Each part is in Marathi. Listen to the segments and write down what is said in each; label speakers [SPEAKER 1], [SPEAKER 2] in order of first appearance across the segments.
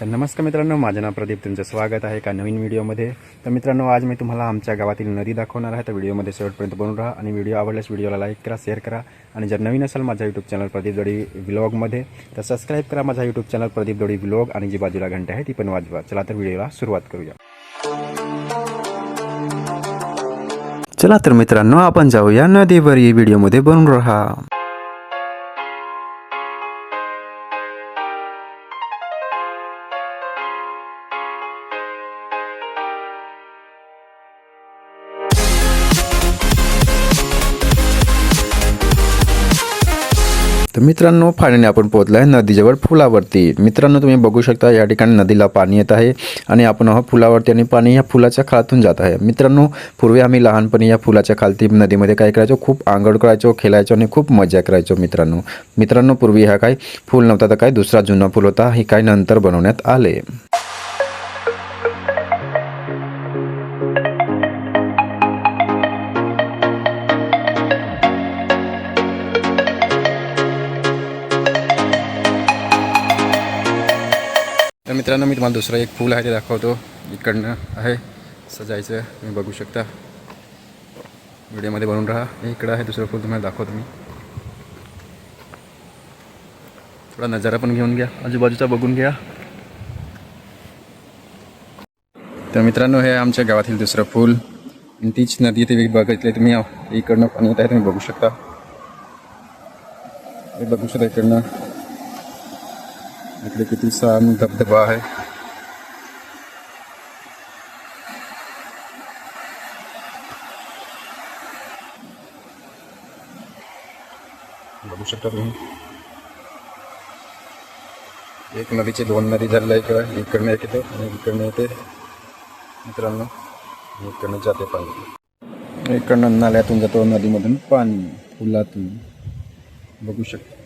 [SPEAKER 1] तर नमस्कार मित्रांनो माझं नाव प्रदीप तुमचं स्वागत आहे एका नवीन व्हिडिओमध्ये. तर मित्रांनो आज मी तुम्हाला आमच्या गावातील नदी दाखवणार आहे. तर व्हिडिओमध्ये शेवटपर्यंत बनून राहा आणि व्हिडिओ आवडल्यास व्हिडिओला लाईक करा शेअर करा. आणि जर नवीन असेल माझ्या यूट्यूब चॅनल प्रदीप दोडी व्लॉगमध्ये तर सबस्क्राईब करा माझा YouTube channel Pradeep Dodi vlog आणि जी बाजूला घंटा आहे ती पण वाजवा. चला तर व्हिडिओला सुरुवात करूया. चला तर मित्रांनो आपण जाऊया नदीवर. ही व्हिडिओमध्ये बनून राहा. तर मित्रांनो फायनली आपण पोहोचलो आहे नदीजवळ फुलावरती मित्रांनो तुम्ही बघू शकता या ठिकाणी नदीला पाणी येत आहे आणि आपण आहोत फुलावरती आणि पाणी या फुलाच्या खालातून जात आहे. मित्रांनो पूर्वी आम्ही लहानपणी या फुलाच्या खालती नदीमध्ये काय करायचो? खूप आंघोळ करायचो खेळायचो आणि खूप मजा करायचो मित्रांनो. मित्रांनो पूर्वी हा काय फुल नव्हता तर काय दुसरा जुना फुल होता हे काय नंतर बनवण्यात आले. तर मित्रांनो मी तुम्हाला दुसरं एक फूल आहे ते दाखवतो. इकडनं आहे सजायचं. तुम्ही बघू शकता. व्हिडिओमध्ये बनवून राहा. इकडं आहे दुसरं फूल तुम्हाला दाखवतो मी. थोडा नजारा पण घेऊन घ्या. आजूबाजूचा बघून घ्या. तर मित्रांनो हे आमच्या गावातील दुसरं फूल. तीच नदी ते बघितले तुम्ही इकडनं पाणी येत आहे तुम्ही बघू शकता. बघू शकता इकडनं. इकडे किती छान धबधबा आहे? बघू शकता तुम्ही. एक नदीचे दोन नदी झालेल्या इकडं. इकडनं एक येते आणि इकडनं येते मित्रांनो इकडनं जाते पाणी. इकडनं नाल्यातून जातो नदीमधून पाणी फुलातून बघू शकता.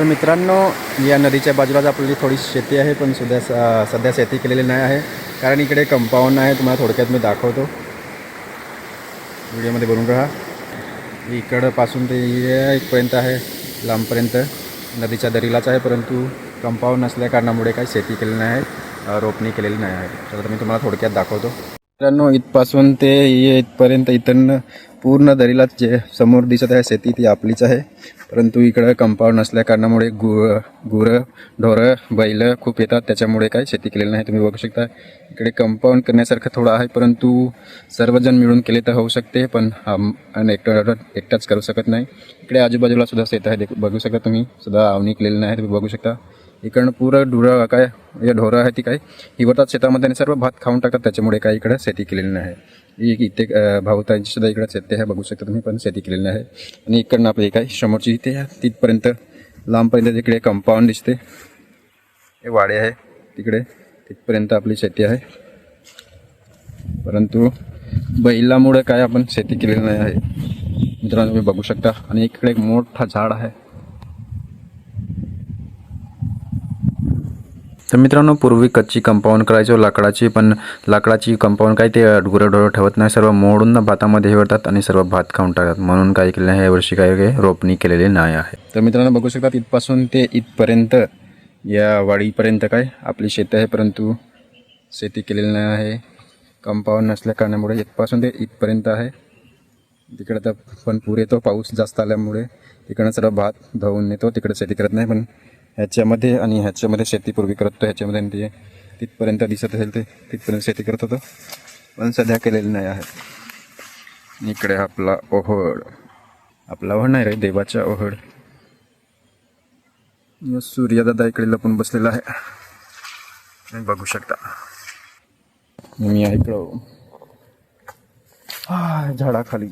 [SPEAKER 1] तर मित्रांनो या नदीच्या बाजूलाच आपली थोडी शेती आहे पण सध्या स- सध्या शेती केलेली नाही आहे. कारण इकडे कंपाऊंड आहे तुम्हाला थोडक्यात मी दाखवतो. व्हिडिओमध्ये बनवून राहा. इकडंपासून ते इथपर्यंत आहे लांबपर्यंत. नदीच्या दरीलाच आहे परंतु कंपाऊंड नसल्या कारणामुळे काही शेती केलेली नाही आहे रोपणी केलेली नाही आहे. तर मी तुम्हाला थोडक्यात दाखवतो. मित्रांनो इथपासून ते ये इथपर्यंत इथं पूर्ण दरीला जे समोर दिसत आहे शेती ती आपलीच आहे. परंतु इकडं कंपाऊंड नसल्या कारणामुळे गु गुरं ढोरं बैल खूप येतात. त्याच्यामुळे काय शेती केलेली नाही तुम्ही बघू शकता. इकडे कंपाऊंड करण्यासारखं थोडं आहे परंतु सर्वजण मिळून केले तर होऊ शकते पण आम- आणि एकटा एकटाच करू शकत नाही. इकडे आजूबाजूला सुद्धा शेत आहे बघू शकता तुम्ही. सुद्धा आवणी केलेली नाही तुम्ही बघू शकता. इकडनं पुरं ढुरं काय हे ढोरं आहे ती काय हिवतात शेतामध्ये आणि सर्व भात खाऊन टाकतात त्याच्यामुळे काय इकडं शेती केलेली नाही. इथे अं, भाऊतांची सुद्धा इकडं शेती आहे बघू शकता तुम्ही पण शेती केलेली आहे आणि इकडनं आपली काय समोरची इथे आहे, तिथपर्यंत लांबपर्यंत तिकडे कंपाऊंड दिसते. हे वाडे आहे तिकडे तिथपर्यंत आपली शेती आहे. परंतु बैलामुळे काय आपण शेती केलेली नाही आहे. मित्रांनो तुम्ही बघू शकता. आणि इकडे एक मोठा झाड आहे. तर मित्रांनो पूर्वी कच्ची कंपाऊंड करायचो लाकडाची पण लाकडाची कंपाऊंड काय ते गुरंढोरं ठेवत नाही. सर्व मोडून ना भातामध्ये हेवतात आणि सर्व भात खाऊन टाकतात. म्हणून काय केलं आहे यावर्षी काय रोपणी केलेली नाही आहे. तर मित्रांनो बघू शकतात इथपासून ते इथपर्यंत या वाडीपर्यंत काय? आपली शेती आहे परंतु शेती केलेली नाही आहे. कंपाऊंड नसल्या कारणामुळे इथपासून ते इथपर्यंत आहे. तिकडे तर पण पूर येतो पाऊस जास्त आल्यामुळे. तिकडं सर्व भात धावून येतो तिकडे शेती करत नाही पण ह्याच्यामध्ये आणि ह्याच्यामध्ये शेती पूर्वी करत होतो ह्याच्यामध्ये ते तिथपर्यंत दिसत असेल ते तिथपर्यंत शेती करत होतं. पण सध्या केलेली नाही आहे. इकडे आपला ओहड आपला ओहड नाही रे देवाच्या ओहड सूर्यदादा इकडे लपून बसलेला आहे. तुम्ही बघू शकता. मी आहे इकडं. हा, झाडाखाली.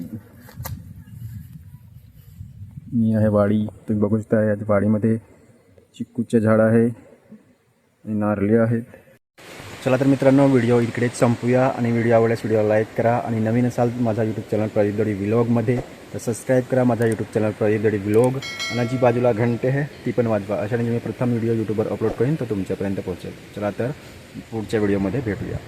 [SPEAKER 1] मी आहे वाडी. तुम्ही बघू शकता या वाडीमध्ये चिक्कूचे झाड आहे आणि नारळे आहेत. चला तर मित्रांनो व्हिडिओ इकडेच संपूया आणि व्हिडिओ आवडल्यास व्हिडिओला लाईक करा आणि नवीन असाल माझा यूट्यूब चॅनल प्रदीप दडी व्लॉगमध्ये तर सबस्क्राईब करा माझा यूट्यूब चॅनल प्रदीप दडी व्लॉग आणि जी बाजूला घंटे आहे ती पण वाजवा. अशाने मी प्रथम व्हिडिओ यूट्यूबवर अपलोड करेन तो तुमच्यापर्यंत पोहोचेल. चला तर पुढच्या व्हिडिओमध्ये भेटूया.